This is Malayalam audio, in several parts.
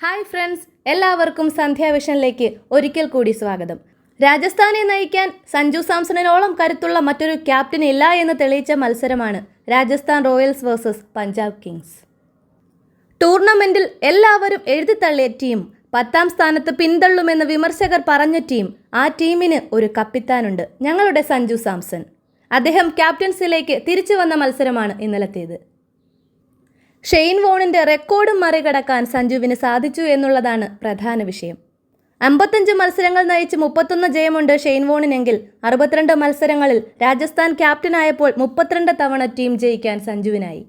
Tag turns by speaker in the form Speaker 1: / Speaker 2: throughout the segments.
Speaker 1: ഹായ് ഫ്രണ്ട്സ് എല്ലാവർക്കും സന്ധ്യാവിഷനിലേക്ക് ഒരിക്കൽ കൂടി സ്വാഗതം. രാജസ്ഥാനെ നയിക്കാൻ സഞ്ജു സാംസണിനോളം കരുത്തുള്ള മറ്റൊരു ക്യാപ്റ്റൻ ഇല്ല എന്ന് തെളിയിച്ച മത്സരമാണ് Rajasthan Royals versus Punjab Kings. ടൂർണമെന്റിൽ എല്ലാവരും എഴുതിത്തള്ളിയ ടീം പത്താം സ്ഥാനത്ത് പിന്തള്ളുമെന്ന് വിമർശകർ പറഞ്ഞ ടീം ആ ടീമിന് ഒരു കപ്പിത്താനുണ്ട്. ഞങ്ങളുടെ സഞ്ജു സാംസൺ. അദ്ദേഹം ക്യാപ്റ്റൻസിലേക്ക് തിരിച്ചു വന്ന മത്സരമാണ് ഇന്നലത്തേത്. ഷെയ്ൻ വോണിന്റെ റെക്കോർഡും മറികടക്കാൻ സഞ്ജുവിന് സാധിച്ചു എന്നുള്ളതാണ് പ്രധാന വിഷയം. അമ്പത്തഞ്ച് മത്സരങ്ങൾ നയിച്ച് മുപ്പത്തൊന്ന് ജയമുണ്ട് ഷെയ്ൻ വോണിനെങ്കിൽ അറുപത്തിരണ്ട് മത്സരങ്ങളിൽ രാജസ്ഥാൻ ക്യാപ്റ്റനായപ്പോൾ മുപ്പത്തിരണ്ട് തവണ ടീം ജയിക്കാൻ സഞ്ജുവിനായി.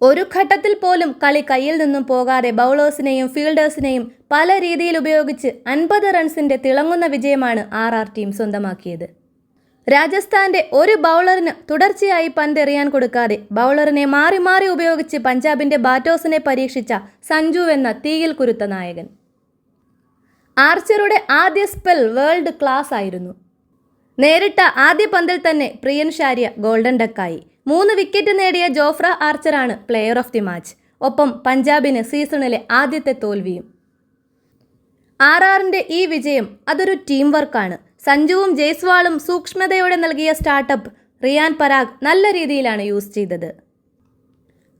Speaker 1: ഒരു ഘട്ടത്തിൽ പോലും കളി കയ്യിൽ നിന്നും പോകാതെ ബൗളേഴ്സിനെയും ഫീൽഡേഴ്സിനെയും പല രീതിയിൽ ഉപയോഗിച്ച് അൻപത് റൺസിന്റെ തിളങ്ങുന്ന വിജയമാണ് ആർ ആർ ടീം സ്വന്തമാക്കിയത്. രാജസ്ഥാന്റെ ഒരു ബൗളറിന് തുടർച്ചയായി പന്തെറിയാൻ കൊടുക്കാതെ ബൗളറിനെ മാറി മാറി ഉപയോഗിച്ച് പഞ്ചാബിന്റെ ബാറ്റോസിനെ പരീക്ഷിച്ച സഞ്ജു എന്ന തീയിൽ കുരുത്ത നായകൻ. ആർച്ചറുടെ ആദ്യ സ്പെൽ വേൾഡ് ക്ലാസ് ആയിരുന്നു. നേരിട്ട ആദ്യ പന്തിൽ തന്നെ പ്രിയൻ ഷാരിയ ഗോൾഡൻ ഡക്കായി. മൂന്ന് വിക്കറ്റ് നേടിയ ജോഫ്ര ആർച്ചറാണ് പ്ലെയർ ഓഫ് ദി മാച്ച്. ഒപ്പം പഞ്ചാബിന് സീസണിലെ ആദ്യത്തെ തോൽവിയും. ആർ ആറിന്റെ ഈ വിജയം അതൊരു ടീം വർക്കാണ്. സഞ്ജുവും ജയ്സ്വാളും സൂക്ഷ്മതയോടെ നൽകിയ സ്റ്റാർട്ടപ്പ് റിയാൻ പരാഗ് നല്ല രീതിയിലാണ് യൂസ് ചെയ്തത്.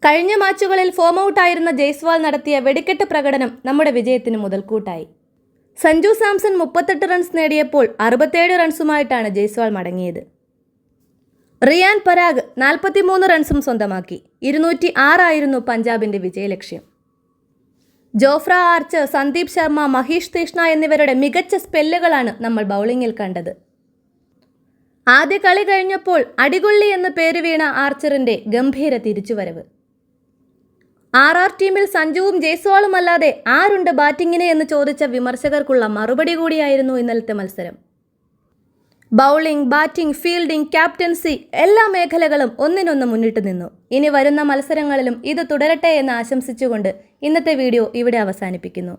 Speaker 1: കഴിഞ്ഞ മാച്ചുകളിൽ ഫോം ഔട്ടായിരുന്ന ജയ്സ്വാൾ നടത്തിയ വെടിക്കെട്ട് പ്രകടനം നമ്മുടെ വിജയത്തിന് മുതൽക്കൂട്ടായി. സഞ്ജു സാംസൺ മുപ്പത്തെട്ട് റൺസ് നേടിയപ്പോൾ അറുപത്തേഴ് റൺസുമായിട്ടാണ് ജയ്സ്വാൾ മടങ്ങിയത്. റിയാൻ പരാഗ് നാൽപ്പത്തിമൂന്ന് റൺസും സ്വന്തമാക്കി. ഇരുന്നൂറ്റി ആറായിരുന്നു പഞ്ചാബിന്റെ വിജയലക്ഷ്യം. ജോഫ്ര ആർച്ചർ സന്ദീപ് ശർമ്മ മഹീഷ് തീഷ്ണ എന്നിവരുടെ മികച്ച സ്പെല്ലുകളാണ് നമ്മൾ ബൗളിങ്ങിൽ കണ്ടത്. ആദ്യ കളി കഴിഞ്ഞപ്പോൾ അടികൊള്ളി എന്ന് പേര് വീണ ആർച്ചറിന്റെ ഗംഭീര തിരിച്ചുവരവ്. ആർ ആർ ടീമിൽ സഞ്ജുവും ജയ്സ്വാളും അല്ലാതെ ആരുണ്ട് ബാറ്റിങ്ങിന് എന്ന് ചോദിച്ച വിമർശകർക്കുള്ള മറുപടി കൂടിയായിരുന്നു ഇന്നലത്തെ മത്സരം. ബൗളിംഗ് ബാറ്റിംഗ് ഫീൽഡിംഗ് ക്യാപ്റ്റൻസി എല്ലാ മേഖലകളും ഒന്നിനൊന്ന് മുന്നിട്ട് നിന്നു. ഇനി വരുന്ന മത്സരങ്ങളിലും ഇത് തുടരട്ടെ എന്ന് ആശംസിച്ചുകൊണ്ട് ഇന്നത്തെ വീഡിയോ ഇവിടെ അവസാനിപ്പിക്കുന്നു.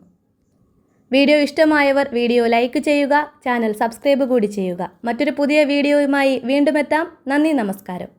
Speaker 1: വീഡിയോ ഇഷ്ടമായവർ വീഡിയോ ലൈക്ക് ചെയ്യുക ചാനൽ സബ്സ്ക്രൈബ് കൂടി ചെയ്യുക. മറ്റൊരു പുതിയ വീഡിയോയുമായി വീണ്ടും എത്താം. നന്ദി നമസ്കാരം.